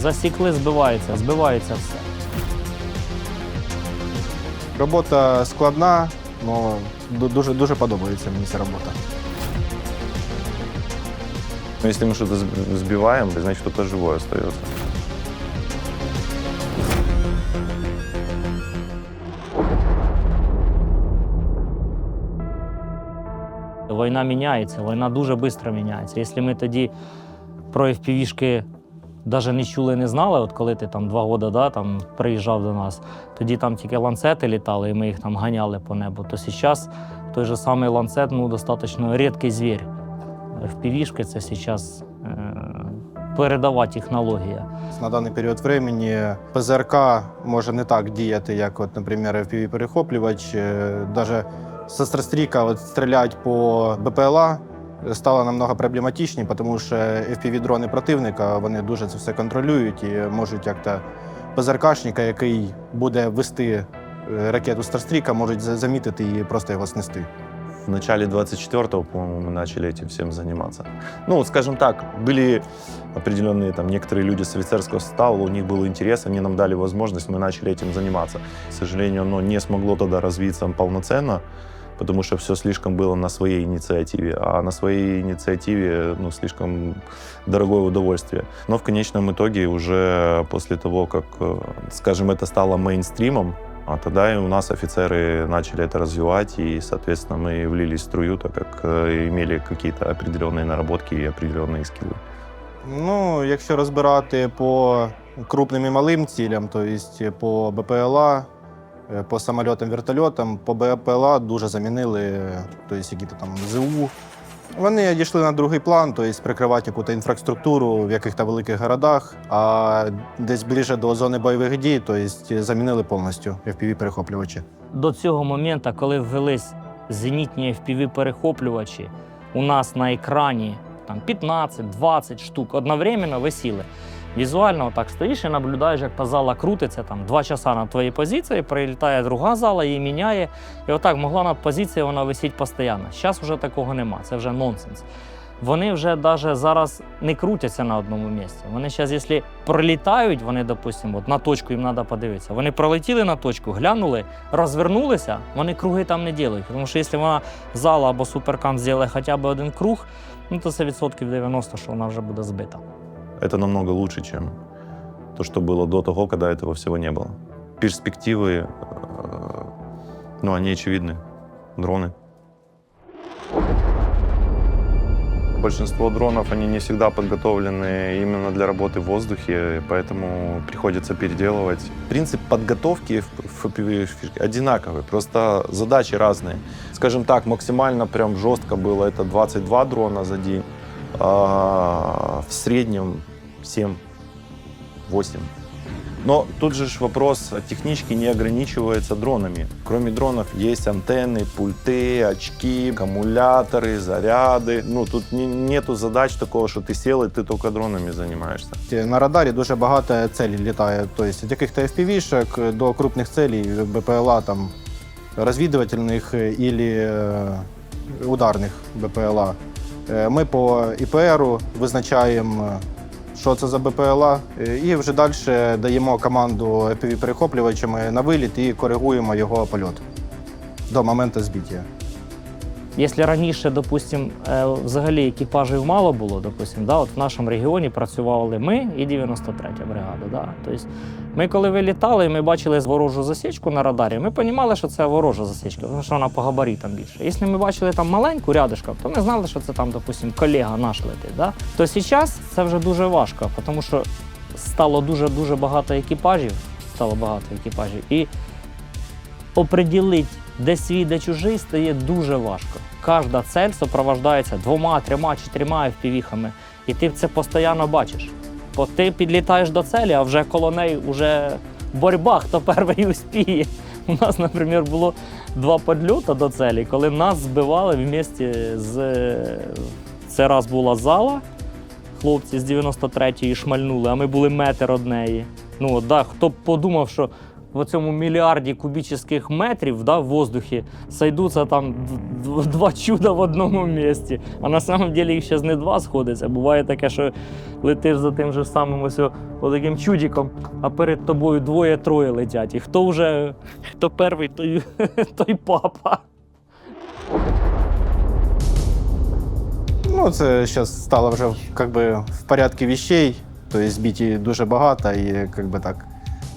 Засікли, збивається, збивається все. Робота складна, але дуже, дуже подобається мені ця робота. Но если мы что-то сб- сбиваем, значит остается. Війна міняється, війна дуже швидко міняється. Якщо ми тоді про FPV-шки навіть не чули, не знали, от коли ти там два роки да, там, приїжджав до нас, тоді там тільки ланцети літали, і ми їх там ганяли по небу, то зараз той же самий ланцет ну, достатньо рідкий звір. FPV-шки це зараз е, передова технологія. На даний період времени ПЗРК може не так діяти, як, от, наприклад, FPV-перехоплювач. Навіть сестрострійка от, стріляти по БПЛА стало намного проблематичніше, тому що FPV-дрони противника вони дуже це все контролюють і можуть як-то ПЗРКшника, який буде вести е, ракету Старстріка, можуть за- замітити і просто його снести. В начале 24-го, по-моему, мы начали этим всем заниматься. Ну, скажем так, были определенные там некоторые люди с офицерского состава, у них был интерес, они нам дали возможность, мы начали этим заниматься. К сожалению, оно не смогло тогда развиться полноценно, потому что все слишком было на своей инициативе, а на своей инициативе ну, слишком дорогое удовольствие. Но в конечном итоге уже после того, как, э, скажем, это стало мейнстримом, а тогда и у нас офицеры начали это развивать, и, соответственно, мы влились в струю, так как э, имели какие-то определенные наработки и определенные скиллы. Ну, якщо розбирати по крупним і малим цілям, то есть по БПЛА, по самольотам, вертольотам, по БПЛА дуже замінили, то есть які-то там ЗУ. Вони дійшли на другий план, то есть прикривати якусь інфраструктуру в яких-то великих городах, а десь ближче до зони бойових дій, то есть замінили повністю FPV-перехоплювачі. До цього моменту, коли ввелись зенітні FPV-перехоплювачі, у нас на екрані там 15-20 штук одновременно висіли. Візуально так стоїш і наблюдаєш, як та зала крутиться там два часа на твоїй позиції, прилітає друга зала, її міняє. І отак могла на позиції вона висіть постійно. Зараз вже такого нема, це вже нонсенс. Вони вже навіть зараз не крутяться на одному місці. Вони зараз, якщо пролітають, вони, допустимо, на точку їм треба подивитися. Вони пролетіли на точку, глянули, розвернулися, вони круги там не ділять. Тому що якщо вона зала або суперкам зробить хоча б один круг, ну то це відсотків 90, що вона вже буде збита. Это намного лучше, чем то, что было до того, когда этого всего не было. Перспективы, э, ну, они очевидны. Дроны. Большинство дронов, они не всегда подготовлены именно для работы в воздухе, поэтому приходится переделывать. Принцип подготовки одинаковый, просто задачи разные. Скажем так, максимально прям жестко было это 22 дрона за день, а в среднем 7-8. Но тут же ж вопрос, технички не ограничиваются дронами. Кроме дронов есть антенны, пульты, очки, аккумуляторы, заряды. Ну, тут не- нету задач такого, что ты сел и ты только дронами занимаешься. На радарі дуже багато целей літає. Тобто від яких-то FPV-шок до крупних целей БПЛА там розвідувальних і ударних БПЛА. Е, Ми по ІПР визначаємо, що це за БПЛА, е, і вже далі даємо команду FPV-перехоплювачами на виліт і коригуємо його польот до моменту збиття. Якщо раніше, допустим, е, взагалі екіпажів мало було, допустим, да, от в нашому регіоні працювали ми і 93-я бригада. Да. Тобто ми, коли вилітали, ми бачили ворожу засічку на радарі, ми розуміли, що це ворожа засічка, тому що вона по габаритам більше. Якщо ми бачили там маленьку рядишком, то ми знали, що це там, допустим, колега наш летить. Да. То зараз це вже дуже важко, тому що стало дуже-дуже багато екіпажів, стало багато екіпажів. І оприділити, де свій, де чужий, стає дуже важко. Кожна цель супроводжується двома, трьома, чотирма FPV-хами. І ти це постійно бачиш. Бо ти підлітаєш до целі, а вже коло неї вже боротьба, хто перший успіє. У нас, наприклад, було два підльоти до целі, коли нас збивали в місті з. Це раз була зала, хлопці з 93-ї шмальнули, а ми були метр од неї. Ну, да, хто б подумав, що в цьому мільярді кубічних метрів да, в воздухі сойдуться там два чуда в одному місці. А на самом деле їх ще не два сходиться. Буває таке, що летиш за тим же самим ось отаким чудиком, а перед тобою двоє-троє летять. І хто вже хто перший, той, той папа. Ну, це зараз стало вже как би, в порядку вещей. Тобто збиті дуже багато і как би, так,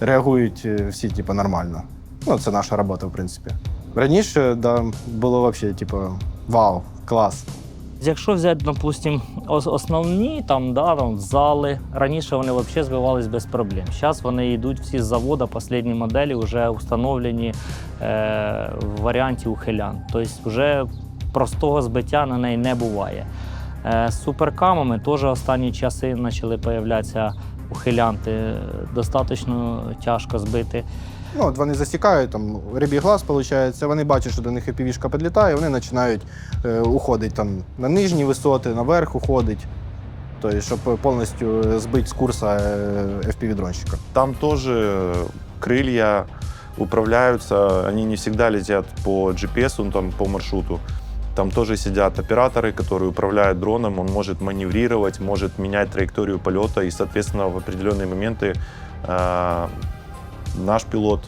реагують е, всі типу, нормально. Ну, це наша робота, в принципі. Раніше да, було взагалі, типу, вау, клас. Якщо взяти, допустим, основні там, да, там, зали, раніше вони взагалі збивались без проблем. Зараз вони йдуть всі з заводу, останні моделі вже установлені е, в варіанті ухилян. Тобто вже простого збиття на неї не буває. Е, з суперкамами теж останні часи почали з'являтися ухилянти. Достатньо тяжко збити. Ну, от вони засікають, там рибій глаз, виходить, вони бачать, що до них епівішка підлітає, вони починають е, уходити там, на нижні висоти, наверх уходить. Тобто, щоб повністю збити з курсу FPV-дронщика. Там тоже крылья управляются, они не всегда летят по GPS, ну, там, по маршруту. Там тоже сидят операторы, которые управляют дроном, он может маневрировать, может менять траекторию полета, и, соответственно, в определенные моменты э, наш пилот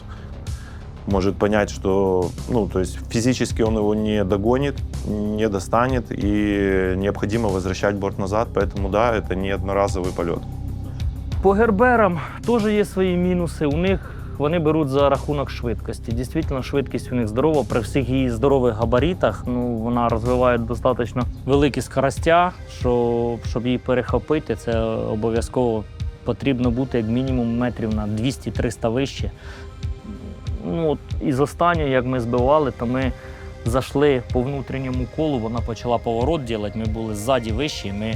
может понять, что, ну, то есть физически он его не догонит, не достанет, и необходимо возвращать борт назад, поэтому, да, это не одноразовый полет. По герберам теж є свої мінуси. У них вони беруть за рахунок швидкості. Дійсно, швидкість у них здорова. При всіх її здорових габаритах ну, вона розвиває достатньо великі скоростя, що, щоб її перехопити, це обов'язково потрібно бути як мінімум метрів на 200-300 вище. Ну, от із останнього, як ми збивали, то ми зайшли по внутрішньому колу, вона почала поворот робити. Ми були ззаді вищі. Ми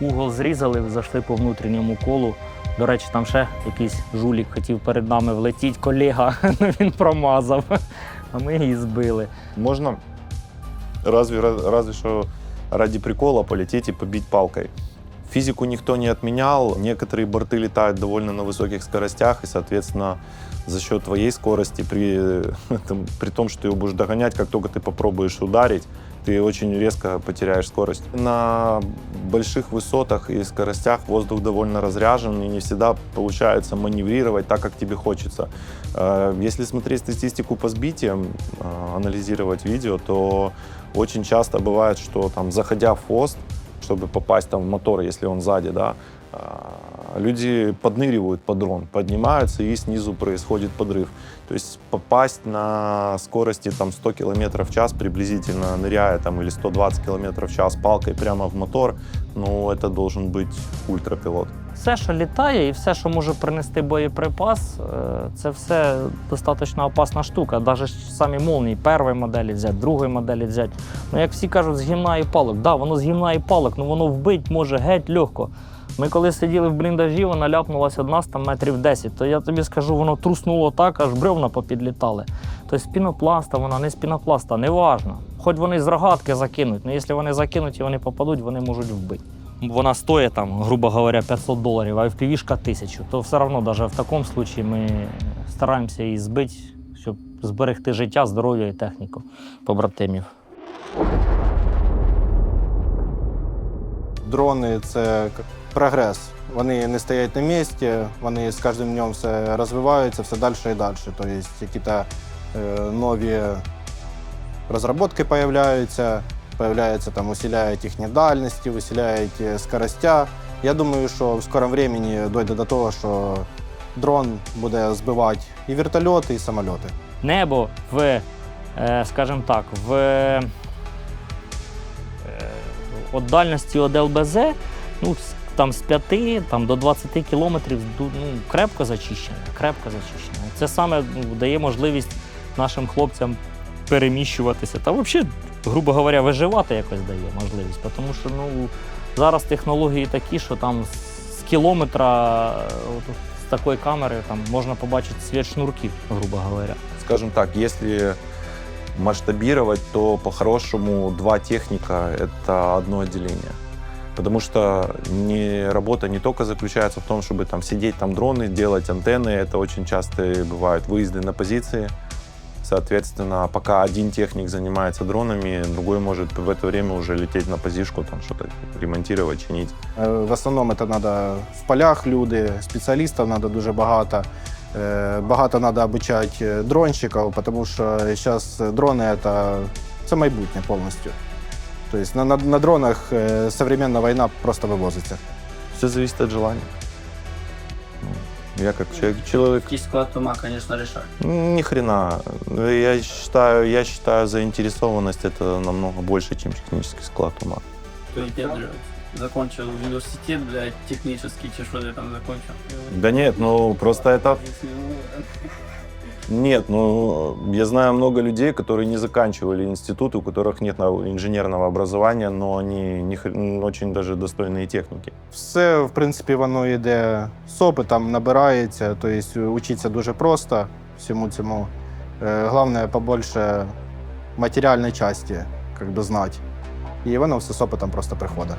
угол зрізали, зайшли по внутрішньому колу. До речі, там ще якийсь жулік хотів перед нами влетіти, колега, ну, він промазав, а ми її збили. Можно разве, разве что ради прикола полететь и побить палкой. Физику никто не отменял. Некоторые борты летают довольно на высоких скоростях, и, соответственно, за счет твоей скорости, при, этом- при том, что ты его будешь догонять, как только ты попробуешь ударить, ты очень резко потеряешь скорость. На больших высотах и скоростях воздух довольно разряжен, и не всегда получается маневрировать так, как тебе хочется. Э, Если смотреть статистику по сбитиям, э, анализировать видео, то очень часто бывает, что там, заходя в хвост, чтобы попасть там в мотор, если он сзади, да, а, люди подныривают под дрон, поднимаются и снизу происходит подрыв. То есть попасть на скорости там 100 км в час приблизительно, ныряя там или 120 км в час палкой прямо в мотор, ну это должен быть ультрапилот. Все, що літає, і все, що може принести боєприпас, е, це все достатньо опасна штука. Навіть самі молнії першої моделі взяти, другої моделі взяти. Ну, як всі кажуть, з гімна і палок. Да, воно з гімна і палок, ну воно вбить може геть легко. Ми коли сиділи в бліндажі, вона ляпнулася од нас там метрів 10, то я тобі скажу, воно труснуло так, аж бревна попідлітали. Тобто з пінопласта, вона не з пінопласта, неважно. Хоч вони з рогатки закинуть, але якщо вони закинуть і вони попадуть, вони можуть вбити. Вона стоїть там, грубо говоря, 500 доларів, а FPV-шка 1000, то все одно, навіть в такому випадку ми стараємося її збити, щоб зберегти життя, здоров'я і техніку побратимів. Дрони це прогрес. Вони не стоять на місці, вони з кожним днем все розвиваються, все далі і далі. Тобто якісь е, нові розробки з'являються, появляються там, усиляють їхні дальності, усиляють е, скоростя. Я думаю, що в скорому времени дойде до того, що дрон буде збивати і вертольоти, і самольоти. Небо в, е, скажімо так, в от дальності від ЛБЗ, ну, там з 5 там, до 20 кілометрів ну, крепко зачищене, крепко зачищене. Це саме ну, дає можливість нашим хлопцям переміщуватися та взагалі, грубо говоря, виживати якось дає можливість. Тому що ну, зараз технології такі, що там з кілометра е, от, з такої камери там, можна побачити світ шнурків, грубо говоря. Скажем так, если масштабировать, то по-хорошему два техника — это одно отделение. Потому что не, работа не только заключается в том, чтобы там сидеть, там дроны, делать антенны. Это очень часто бывают выезды на позиции. Соответственно, пока один техник занимается дронами, другой может в это время уже лететь на позишку, там что-то ремонтировать, чинить. Е, В основному це треба в полях люди, спеціалістів треба дуже багато. Е, Багато треба обучати дронщиків, тому що зараз дрони це, це майбутнє повністю. Тобто на, на, на дронах е, современна війна просто вивозиться. Все зависит от желания. Ну, Я как человек, человек Якийсь склад ума, конечно, решает. Ни хрена. Я считаю, я считаю, заинтересованность это намного больше, чем технический склад ума. То есть я блядь, закончил университет, блядь, технический, чи что ты там закончил? Да нет, ну просто это... Нет, ну я знаю много людей, которые не заканчивали институт, у которых нет на- инженерного образования, но они не хр- м, очень даже достойные техники. Все, в принципі, воно йде з опитом, набирається, тобто учиться дуже просто всьому цьому. Е, Головне, побольше матеріальної частини, як би знати. І воно все з опитом просто приходить.